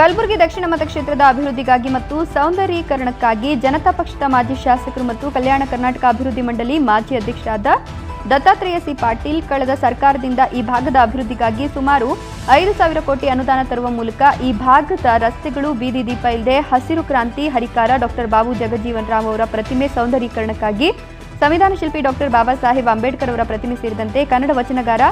ಕಲಬುರಗಿ ದಕ್ಷಿಣ ಮತಕ್ಷೇತ್ರದ ಅಭಿವೃದ್ಧಿಗಾಗಿ ಮತ್ತು ಸೌಂದರ್ಯೀಕರಣಕ್ಕಾಗಿ ಜನತಾ ಪಕ್ಷದ ಮಾಜಿ ಶಾಸಕರು ಮತ್ತು ಕಲ್ಯಾಣ ಕರ್ನಾಟಕ ಅಭಿವೃದ್ಧಿ ಮಂಡಳಿ ಮಾಜಿ ಅಧ್ಯಕ್ಷರಾದ ದತ್ತಾತ್ರೇಯ ಸಿ ಪಾಟೀಲ್ ಕಳೆದ ಸರ್ಕಾರದಿಂದ ಈ ಭಾಗದ ಅಭಿವೃದ್ಧಿಗಾಗಿ ಸುಮಾರು ಐದು ಸಾವಿರ ಕೋಟಿ ಅನುದಾನ ತರುವ ಮೂಲಕ ಈ ಭಾಗದ ರಸ್ತೆಗಳು, ಬೀದಿ ದೀಪ ಇಲ್ಲದೆ ಹಸಿರು ಕ್ರಾಂತಿ ಹರಿಕಾರ ಡಾಕ್ಟರ್ ಬಾಬು ಜಗಜೀವನ್ ರಾಮ್ ಅವರ ಪ್ರತಿಮೆ ಸೌಂದರ್ಯೀಕರಣಕ್ಕಾಗಿ ಸಂವಿಧಾನ ಶಿಲ್ಪಿ ಡಾಕ್ಟರ್ ಬಾಬಾ ಸಾಹೇಬ್ ಅಂಬೇಡ್ಕರ್ ಅವರ ಪ್ರತಿಮೆ ಸೇರಿದಂತೆ ಕನ್ನಡ ವಚನಗಾರ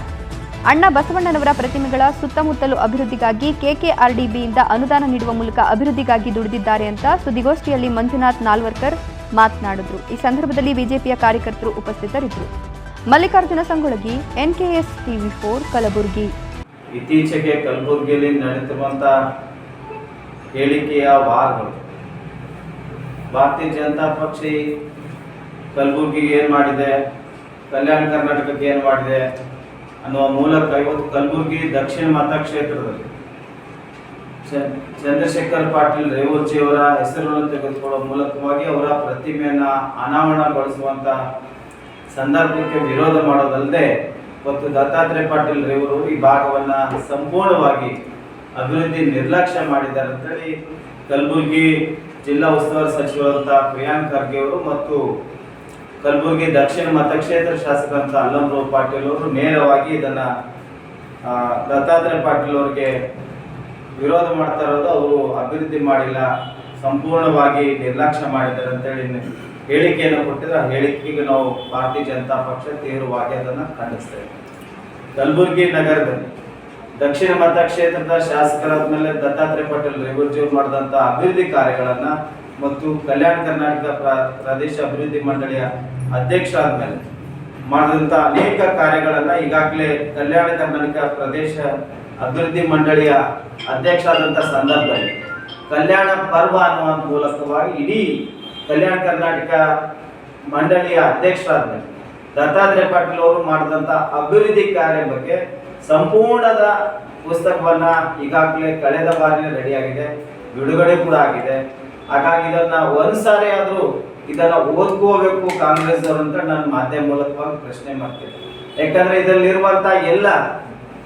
ಅಣ್ಣ ಬಸವಣ್ಣನವರ ಪ್ರತಿಮೆಗಳ ಸುತ್ತಮುತ್ತಲು ಅಭಿವೃದ್ಧಿಗಾಗಿ ಕೆಕೆಆರ್ಡಿಬಿಯಿಂದ ಅನುದಾನ ನೀಡುವ ಮೂಲಕ ಅಭಿವೃದ್ಧಿಗಾಗಿ ದುಡಿದಿದ್ದಾರೆ ಅಂತ ಸುದ್ದಿಗೋಷ್ಠಿಯಲ್ಲಿ ಮಂಜುನಾಥ್ ನಾಲ್ವರ್ಕರ್ ಮಾತನಾಡಿದರು. ಈ ಸಂದರ್ಭದಲ್ಲಿ ಬಿಜೆಪಿಯ ಕಾರ್ಯಕರ್ತರು ಉಪಸ್ಥಿತರಿದ್ದರು. Mallikarjuna Sangolagi NKS TV four, Kalaburagi. ಇತ್ತೀಚೆಗೆ ಕಲಬುರಗಿಯಲ್ಲಿ ನಡೆದಿರುವಂತಹ ಹೇಳಿಕೆಯ ವಾರಗಳು. ಭಾರತೀಯ ಜನತಾ ಪಕ್ಷ ಕಲಬುರಗಿಗೆ ಏನು ಮಾಡಿದೆ? ಕಲ್ಯಾಣ ಕರ್ನಾಟಕಕ್ಕೆ ಏನು ಮಾಡಿದೆ? ಅನ್ನುವ ಮೂಲಕ ಇವತ್ತು ಕಲಬುರಗಿ ದಕ್ಷಿಣ ಮತಕ್ಷೇತ್ರದಲ್ಲಿ ಚಂದ್ರಶೇಖರ್ ಪಾಟೀಲ್ ರೇವೂರ್ಜಿಯವರ ಹೆಸರನ್ನು ತೆಗೆದುಕೊಳ್ಳುವ ಮೂಲಕವಾಗಿ ಅವರ ಪ್ರತಿಮೆಯನ್ನು ಅನಾವರಣಗೊಳಿಸುವಂತ ಸಂದರ್ಭಕ್ಕೆ ವಿರೋಧ ಮಾಡೋದಲ್ಲದೆ ಇವತ್ತು ದತ್ತಾತ್ರೇಯ ಪಾಟೀಲ್ ರೇವರು ಈ ಭಾಗವನ್ನ ಸಂಪೂರ್ಣವಾಗಿ ಅಭಿವೃದ್ಧಿ ನಿರ್ಲಕ್ಷ್ಯ ಮಾಡಿದ್ದಾರೆ ಅಂತೇಳಿ ಕಲಬುರಗಿ ಜಿಲ್ಲಾ ಉಸ್ತುವಾರಿ ಸಚಿವರಂಥ ಪ್ರಿಯಾಂಕ್ ಖರ್ಗೆ ಅವರು ಮತ್ತು ಕಲಬುರಗಿ ದಕ್ಷಿಣ ಮತಕ್ಷೇತ್ರ ಶಾಸಕರಂತ ಅಲ್ಲಂರಾವ್ ಪಾಟೀಲ್ ಅವರು ನೇರವಾಗಿ ಇದನ್ನ ದತ್ತಾತ್ರೇಯ ಪಾಟೀಲ್ ಅವರಿಗೆ ವಿರೋಧ ಮಾಡ್ತಾ ಇರೋದು ಅವರು ಅಭಿವೃದ್ಧಿ ಮಾಡಿಲ್ಲ, ಸಂಪೂರ್ಣವಾಗಿ ನಿರ್ಲಕ್ಷ್ಯ ಮಾಡಿದ್ದಾರೆ ಅಂತೇಳಿ ಹೇಳಿಕೆಯನ್ನು ಕೊಟ್ಟಿದ್ರೆ ಆ ಹೇಳಿಕೆಗೆ ನಾವು ಭಾರತೀಯ ಜನತಾ ಪಕ್ಷ ತೀವ್ರವಾಗಿ ಅದನ್ನು ಖಂಡಿಸ್ತೇವೆ ಕಲಬುರಗಿ ನಗರದಲ್ಲಿ ದಕ್ಷಿಣ ಮತಕ್ಷೇತ್ರದ ಶಾಸಕರಾದ ಮೇಲೆ ದತ್ತಾತ್ರೇಯ ಪಾಟೀಲ್ ರೇವೂರ್ಜಿ ಅವರು ಮಾಡಿದಂಥ ಅಭಿವೃದ್ಧಿ ಕಾರ್ಯಗಳನ್ನ ಮತ್ತು ಕಲ್ಯಾಣ ಕರ್ನಾಟಕ ಪ್ರ- ಪ್ರದೇಶ ಅಭಿವೃದ್ಧಿ ಮಂಡಳಿಯ ಅಧ್ಯಕ್ಷ ಆದ್ಮೇಲೆ ಮಾಡಿದಂಥ ಅನೇಕ ಕಾರ್ಯಗಳನ್ನು ಈಗಾಗಲೇ ಕಲ್ಯಾಣ ಕರ್ನಾಟಕ ಪ್ರದೇಶ ಅಭಿವೃದ್ಧಿ ಮಂಡಳಿಯ ಅಧ್ಯಕ್ಷ ಆದಂಥ ಸಂದರ್ಭದಲ್ಲಿ ಕಲ್ಯಾಣ ಪರ್ವ ಅನ್ನುವ ಮೂಲಕವಾಗಿ ಇಡೀ ಕಲ್ಯಾಣ ಕರ್ನಾಟಕ ಮಂಡಳಿಯ ಅಧ್ಯಕ್ಷರಾದ್ಮೇಲೆ ದತ್ತಾತ್ರೇಯ ಪಾಟೀಲ್ ಅವರು ಮಾಡಿದಂಥ ಅಭಿವೃದ್ಧಿ ಕಾರ್ಯ ಬಗ್ಗೆ ಸಂಪೂರ್ಣದ ಪುಸ್ತಕವನ್ನ ಈಗಾಗಲೇ ಕಳೆದ ಬಾರಿನೇ ರೆಡಿಯಾಗಿದೆ ಬಿಡುಗಡೆ ಕೂಡ ಆಗಿದೆ. ಹಾಗಾಗಿ ಇದನ್ನ ಒಂದ್ಸಾರಿ ಆದ್ರೂ ಇದನ್ನ ಓದ್ಕೋಬೇಕು ಕಾಂಗ್ರೆಸ್ ಅವರು ಅಂತ ನಾನು ಮಾಧ್ಯಮ ಮೂಲಕವಾಗಿ ಪ್ರಶ್ನೆ ಮಾಡ್ತೀನಿ. ಯಾಕಂದ್ರೆ ಇದರಲ್ಲಿರುವಂತ ಎಲ್ಲ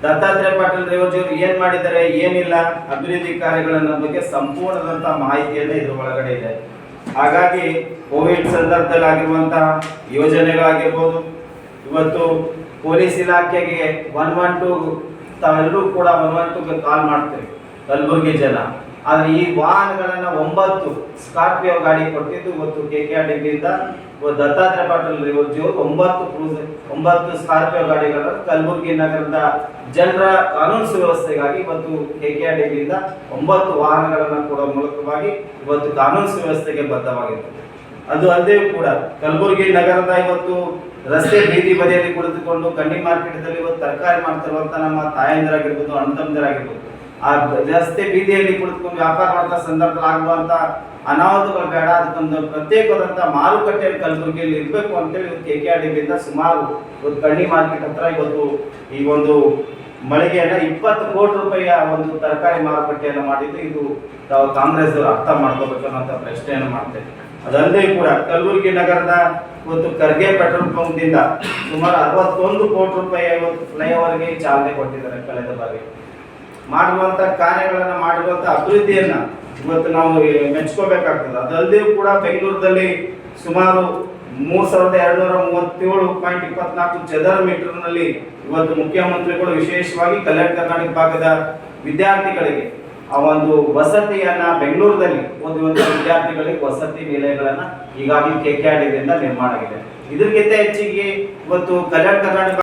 ದತ್ತಾತ್ರೇಯ ಪಾಟೀಲ್ ರೇವಜಿಯವರು ಏನ್ ಮಾಡಿದ್ದಾರೆ, ಏನಿಲ್ಲ, ಅಭಿವೃದ್ಧಿ ಕಾರ್ಯಗಳನ್ನ ಬಗ್ಗೆ ಸಂಪೂರ್ಣದಂತ ಮಾಹಿತಿಯನ್ನು ಇದ್ರ ಒಳಗಡೆ ಇದೆ. ಹಾಗಾಗಿ ಕೋವಿಡ್ ಸಂದರ್ಭದಲ್ಲಿ ಆಗಿರುವಂತಹ ಯೋಜನೆಗಳಾಗಿರ್ಬೋದು, ಇವತ್ತು ಪೊಲೀಸ್ ಇಲಾಖೆಗೆ ಒನ್ ಒನ್ ಟು ತಾವೆಲ್ಲರೂ ಕೂಡ ಒನ್ ಒನ್ ಟುಗೆ ಕಾಲ್ ಮಾಡ್ತೀವಿ ಕಲಬುರಗಿ ಜನ. ಆದ್ರೆ ಈ ವಾಹನಗಳನ್ನ ಒಂಬತ್ತು ಸ್ಕಾರ್ಪಿಯೋ ಗಾಡಿ ಕೊಟ್ಟಿದ್ದು ಇವತ್ತು ಕೆ ಕೆ ಆರ್ ಡಿಗ್ರಿಯಿಂದ ದತ್ತಾತ್ರೇಯ ಪಾಟೀಲ್ ಇವತ್ತು ಒಂಬತ್ತು ಕ್ರೂಸ್ ಒಂಬತ್ತು ಸ್ಕಾರ್ಪಿಯೋ ಗಾಡಿಗಳನ್ನು ಕಲಬುರಗಿ ನಗರದ ಜನರ ಕಾನೂನು ಸುವ್ಯವಸ್ಥೆಗಾಗಿ ಇವತ್ತು ಕೆ ಕೆ ಆರ್ ಡಿಗ್ರಿಯಿಂದ ಒಂಬತ್ತು ವಾಹನಗಳನ್ನು ಕೊಡುವ ಮೂಲಕವಾಗಿ ಇವತ್ತು ಕಾನೂನು ಸುವ್ಯವಸ್ಥೆಗೆ ಬದ್ಧವಾಗಿದೆ ಅದು ಅಲ್ಲದೆ ಕೂಡ ಕಲಬುರಗಿ ನಗರದ ಇವತ್ತು ರಸ್ತೆ ಬೀದಿ ಬದಿಯಲ್ಲಿ ಕುಳಿತುಕೊಂಡು ಕಂಡಿ ಮಾರ್ಕೆಟ್ದಲ್ಲಿ ಇವತ್ತು ತರಕಾರಿ ಮಾಡ್ತಿರುವಂತ ನಮ್ಮ ತಾಯಂದಿರಾಗಿರ್ಬೋದು ಅಣ್ಣ ಆ ರಸ್ತೆ ಬೀದಿಯಲ್ಲಿ ಕುಳಿತುಕೊಂಡು ವ್ಯಾಪಾರ ಮಾಡುವಂತಹ ಸಂದರ್ಭದಲ್ಲಿ ಆಗುವಂತ ಅನಾಹುತಗಳು ಬೇಡ. ಅದಕ್ಕೊಂದು ಪ್ರತ್ಯೇಕವಾದಂಥ ಮಾರುಕಟ್ಟೆಯಲ್ಲಿ ಕಲಬುರಗಿಯಲ್ಲಿ ಇರಬೇಕು ಅಂತೇಳಿ ಇವತ್ತು ಕೆ ಕೆ ಆರ್ ಡಿಬಿಯಿಂದ ಸುಮಾರು ಇವತ್ತು ಕಣ್ಣಿ ಮಾರ್ಕೆಟ್ ಹತ್ರ ಇವತ್ತು ಈ ಒಂದು ಮಳಿಗೆಯನ್ನ ಇಪ್ಪತ್ತು ಕೋಟಿ ರೂಪಾಯಿಯ ಒಂದು ತರಕಾರಿ ಮಾರುಕಟ್ಟೆಯನ್ನು ಮಾಡಿದ್ದು. ಇದು ತಾವು ಕಾಂಗ್ರೆಸ್ ಅರ್ಥ ಮಾಡ್ಕೋಬೇಕು ಅನ್ನೋ ಪ್ರಶ್ನೆಯನ್ನು ಮಾಡ್ತೇವೆ ಅದಲ್ಲದೆ ಕೂಡ ಕಲಬುರಗಿ ನಗರದ ಇವತ್ತು ಖರ್ಗೆ ಪೆಟ್ರೋಲ್ ಪಂಪ್ದಿಂದ ಸುಮಾರು ಅರವತ್ತೊಂದು ಕೋಟಿ ರೂಪಾಯಿ ಇವತ್ತು ಫ್ಲೈಓವರ್ಗೆ ಚಾಲನೆ ಕೊಟ್ಟಿದ್ದಾರೆ ಕಳೆದ ಬಾರಿ. ಮಾಡಿರುವಂತ ಕಾರ್ಯಗಳನ್ನ ಮಾಡಿರುವಂತ ಅಭಿವೃದ್ಧಿಯನ್ನ ಇವತ್ತು ನಾವು ಮೆಚ್ಕೋಬೇಕಾಗ್ತದೆ. ಅದಲ್ಲದೆ ಕೂಡ ಬೆಂಗಳೂರಿನಲ್ಲಿ ಸುಮಾರು ಮೂರ್ ಸಾವಿರದ ಎರಡ್ನೂರ ಮೂವತ್ತೇಳು ಪಾಯಿಂಟ್ ಇಪ್ಪತ್ನಾಲ್ಕು ಚದರ ಮೀಟರ್ನಲ್ಲಿ ಇವತ್ತು ಮುಖ್ಯಮಂತ್ರಿಗಳು ವಿಶೇಷವಾಗಿ ಕಲ್ಯಾಣ ಕರ್ನಾಟಕ ಭಾಗದ ವಿದ್ಯಾರ್ಥಿಗಳಿಗೆ ಆ ಒಂದು ವಸತಿಯನ್ನ ಬೆಂಗಳೂರಿನಲ್ಲಿ ಓದುವಂತ ವಿದ್ಯಾರ್ಥಿಗಳಿಗೆ ವಸತಿ ನಿಲಯಗಳನ್ನ ಈಗಾಗಲೇ ಕೆ ಕೆ ನಿರ್ಮಾಣ ಆಗಿದೆ. ಇದಕ್ಕಿಂತ ಹೆಚ್ಚಿಗೆ ಇವತ್ತು ಕಲ್ಯಾಣ ಕರ್ನಾಟಕ